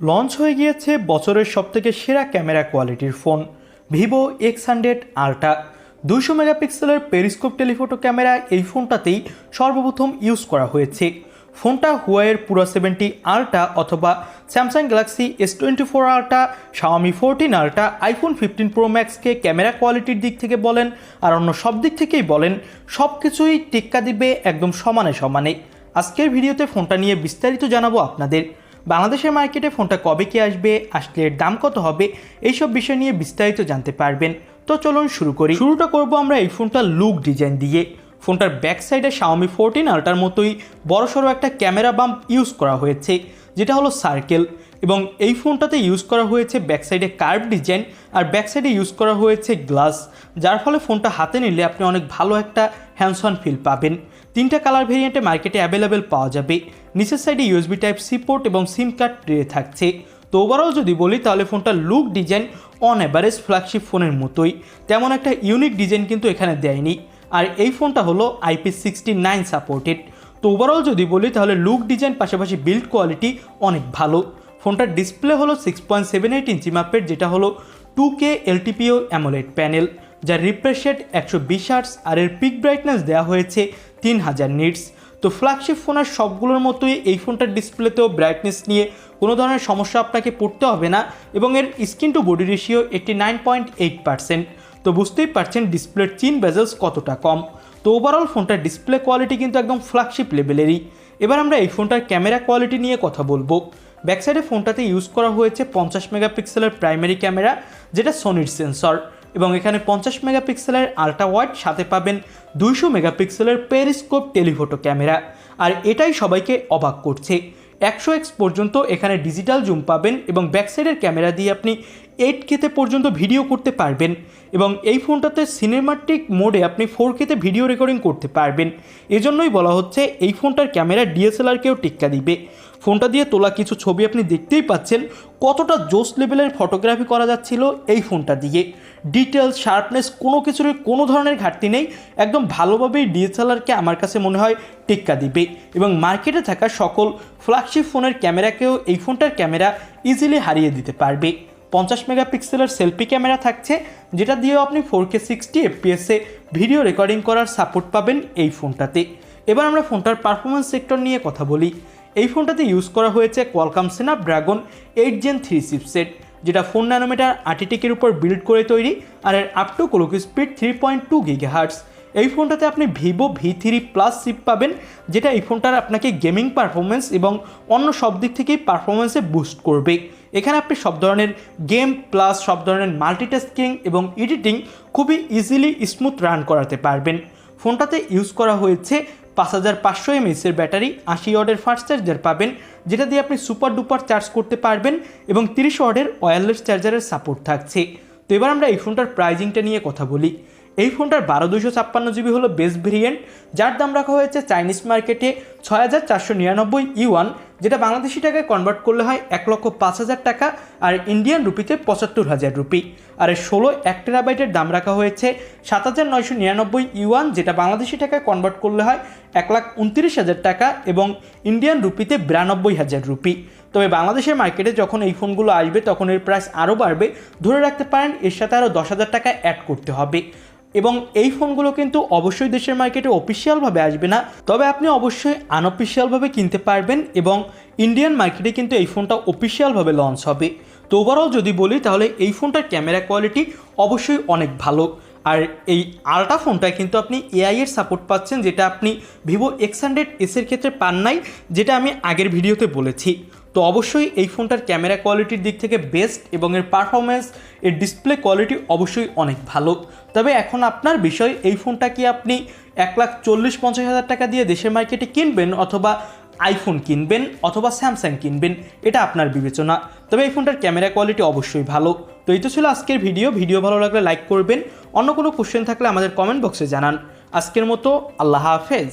Launch হয়ে গিয়েছে বছরের সবথেকে সেরা ক্যামেরা কোয়ালিটির phone, Vivo X hundred ultra দুইশো মেগাপিক্সেলের পেরিস্কোপ টেলিফোটো ক্যামেরা এই ফোনটাতেই সর্বপ্রথম ইউজ করা হয়েছে। ফোনটা হুয়াইয়ের পুরো সেভেন্টি আলট্রা অথবা Samsung Galaxy S twenty four ultra Xiaomi fourteen ultra iPhone fifteen pro ম্যাক্সকে camera কোয়ালিটির দিক থেকে বলেন আর অন্য সব দিক থেকেই বলেন সব কিছুই টিক্কা দিবে একদম সমানে সমানে। আজকের ভিডিওতে ফোনটা নিয়ে বিস্তারিত জানাব আপনাদের। বাংলাদেশের মার্কেটে ফোনটা কবে কি আসবে আসলে এর দাম কত হবে, এইসব বিষয় নিয়ে বিস্তারিত জানতে পারবেন। তো চলুন শুরু করি। শুরুটা করব আমরা এই ফোনটার লুক ডিজাইন দিয়ে। ফোনটার ব্যাক সাইডে শাওমি ফোরটিন আলটার মতোই বড়সড় একটা ক্যামেরা বাম্প ইউজ করা হয়েছে, যেটা হলো সার্কেল এবং এই ফোনটাতে ইউজ করা হয়েছে ব্যাক সাইডে কার্ভ ডিজাইন আর ব্যাক সাইডে ইউজ করা হয়েছে গ্লাস যার ফলে ফোনটা হাতে নিলে আপনি অনেক ভালো একটা হ্যান্ডসন ফিল পাবেন। তিনটা কালার ভেরিয়েন্টে মার্কেটে অ্যাভেলেবেল পাওয়া যাবে। নিচের সাইডে ইউএসবি টাইপ সি পোর্ট এবং সিম কার্ড ট্রে থাকছে। তো ওভারঅল যদি বলি, তাহলে ফোনটার look design on average flagship ফোনের মতোই। তেমন একটা ইউনিক ডিজাইন কিন্তু এখানে দেয়নি। আর এই ফোনটা হলো আইপি সিক্সটি নাইন সাপোর্টেড তো ওভারঅল যদি বলি, তাহলে লুক ডিজাইন পাশাপাশি বিল্ড কোয়ালিটি অনেক ভালো। ফোনটার ডিসপ্লে হলো six point seven eight inch মাপের, যেটা হলো two K LTPO AMOLED panel যার রিফ্রেশ রেট একশো বিশ আর্টস আর এর পিক ব্রাইটনেস দেওয়া হয়েছে তিন হাজার নিটস তো ফ্ল্যাগশিপ ফোনের সবগুলোর মতোই এই ফোনটার ডিসপ্লেতেও ব্রাইটনেস নিয়ে কোনো ধরনের সমস্যা আপনাকে পড়তে হবে না, এবং এর screen to body ratio eighty nine point eight percent তো বুঝতেই পারছেন ডিসপ্লের চিন বেজেলস কতটা কম। তো ওভারঅল ফোনটার ডিসপ্লে কোয়ালিটি কিন্তু একদম ফ্ল্যাগশিপ লেভেলেরই এবার আমরা এই ফোনটার ক্যামেরা কোয়ালিটি নিয়ে কথা বলব। ব্যাকসাইডে ফোনটাতে ইউজ করা হয়েছে পঞ্চাশ মেগাপিক্সেলের প্রাইমারি ক্যামেরা যেটা সোনির সেন্সর এবং এখানে পঞ্চাশ মেগাপিক্সেলের আলট্রা ওয়াইড সাথে পাবেন দুইশো মেগাপিক্সেলের পেরিস্কোপ টেলিফোটো ক্যামেরা আর এটাই সবাইকে অবাক করছে। একশো এক্স পর্যন্ত এখানে ডিজিটাল জুম পাবেন এবং ব্যাকসাইডের ক্যামেরা দিয়ে আপনি এইট কেতে পর্যন্ত ভিডিও করতে পারবেন এবং এই ফোনটাতে সিনেমাটিক মোডে আপনি ফোর কেতে ভিডিও রেকর্ডিং করতে পারবেন। এজন্যই বলা হচ্ছে এই ফোনটার ক্যামেরা ডিএসএলআরকেও টিক্কা দিবে। ফোনটা দিয়ে তোলা কিছু ছবি আপনি দেখতেই পাচ্ছেন কতটা জোস লেভেলের ফটোগ্রাফি করা যাচ্ছিল এই ফোনটা দিয়ে। ডিটেলস শার্পনেস কোনো কিছুর কোনো ধরনের ঘাটতি নেই, একদম ভালোভাবেই ডিএসএলআরকে আমার কাছে মনে হয় টেক্কা দিবে এবং মার্কেটে থাকা সকল ফ্ল্যাগশিপ ফোনের ক্যামেরাকেও এই ফোনটার ক্যামেরা ইজিলি হারিয়ে দিতে পারবে। পঞ্চাশ মেগাপিক্সেলের সেলফি ক্যামেরা থাকছে, যেটা দিয়েও আপনি ফোর কে সিক্সটি এফপিএসে ভিডিও রেকর্ডিং করার সাপোর্ট পাবেন এই ফোনটাতে। এবার আমরা ফোনটার পারফরমেন্স সেক্টর নিয়ে কথা বলি। এই ফোনটাতে ইউজ করা হয়েছে Qualcomm Snapdragon eight gen three chipset যেটা ফোর ন্যানোমিটার আর্টিটেকের উপর বিল্ড করে তৈরি আর এর up to clock speed three point two gigahertz এই ফোনটাতে আপনি Vivo V three plus chip পাবেন, যেটা এই ফোনটার আপনাকে গেমিং পারফরমেন্স এবং অন্য সব দিক থেকেই পারফরমেন্সে বুস্ট করবে। এখানে আপনি সব ধরনের গেম প্লাস সব ধরনের মাল্টিটাস্কিং এবং এডিটিং খুবই ইজিলি স্মুথ রান করাতে পারবেন। ফোনটাতে ইউজ করা হয়েছে পাঁচ হাজার পাঁচশো এমএসের ব্যাটারি, আশি ওয়ার্ডের ফাস্ট চার্জার পাবেন, যেটা দিয়ে আপনি সুপার ডুপার চার্জ করতে পারবেন এবং তিরিশ ওয়ার্ডের ওয়্যারলেস চার্জারের সাপোর্ট থাকছে। তো এবার আমরা এই ফোনটার প্রাইজিংটা নিয়ে কথা বলি। এই ফোনটার বারো দুশো ছাপ্পান্ন জিবি হলো বেস্ট ভেরিয়েন্ট যার দাম রাখা হয়েছে চাইনিজ মার্কেটে ছয় হাজার চারশো নিরানব্বই ইউয়ান, যেটা বাংলাদেশি টাকায় কনভার্ট করলে হয় এক লক্ষ পাঁচ হাজার টাকা আর ইন্ডিয়ান রুপিতে পঁচাত্তর হাজার রুপি। আর ষোলো এক টেরাবাইটের দাম রাখা হয়েছে সাত হাজার নয়শো নিরানব্বই ইউয়ান, যেটা বাংলাদেশি টাকায় কনভার্ট করলে হয় এক লাখ উনত্রিশ হাজার টাকা এবং ইন্ডিয়ান রুপিতে বিরানব্বই হাজার রুপি। তবে বাংলাদেশের মার্কেটে যখন এই ফোনগুলো আসবে, তখন এর প্রাইস আরও বাড়বে। ধরে রাখতে পারেন, এর সাথে আরও দশ হাজার টাকা অ্যাড করতে হবে। এবং এই ফোনগুলো কিন্তু অবশ্যই দেশের মার্কেটে অফিসিয়ালভাবে আসবে না। তবে আপনি অবশ্যই আনঅফিসিয়ালভাবে কিনতে পারবেন এবং ইন্ডিয়ান মার্কেটে কিন্তু এই ফোনটা অফিসিয়ালভাবে লঞ্চ হবে। তো ওভারঅল যদি বলি, তাহলে এই ফোনটার ক্যামেরা কোয়ালিটি অবশ্যই অনেক ভালো। আর এই আলট্রা ফোনটায় কিন্তু আপনি এআই এর সাপোর্ট পাচ্ছেন, যেটা আপনি ভিভো এক্স হান্ড্রেড এসের ক্ষেত্রে পান নাই, যেটা আমি আগের ভিডিওতে বলেছি। তো অবশ্যই এই ফোনটার ক্যামেরা কোয়ালিটির দিক থেকে বেস্ট এবং এর পারফরমেন্স এর ডিসপ্লে কোয়ালিটি অবশ্যই অনেক ভালো। তবে এখন আপনার বিষয়, এই ফোনটা কি আপনি এক লাখ চল্লিশ পঞ্চাশ হাজার টাকা দিয়ে দেশের মার্কেটে কিনবেন অথবা আইফোন কিনবেন অথবা স্যামসাং কিনবেন, এটা আপনার বিবেচনা। তবে এই ফোনটার ক্যামেরা কোয়ালিটি অবশ্যই ভালো। তো এই তো ছিল আজকের ভিডিও ভিডিও ভালো লাগলে লাইক করবেন। অন্য কোনো কোশ্চেন থাকলে আমাদের কমেন্ট বক্সে জানান। আজকের মতো আল্লাহ হাফেজ।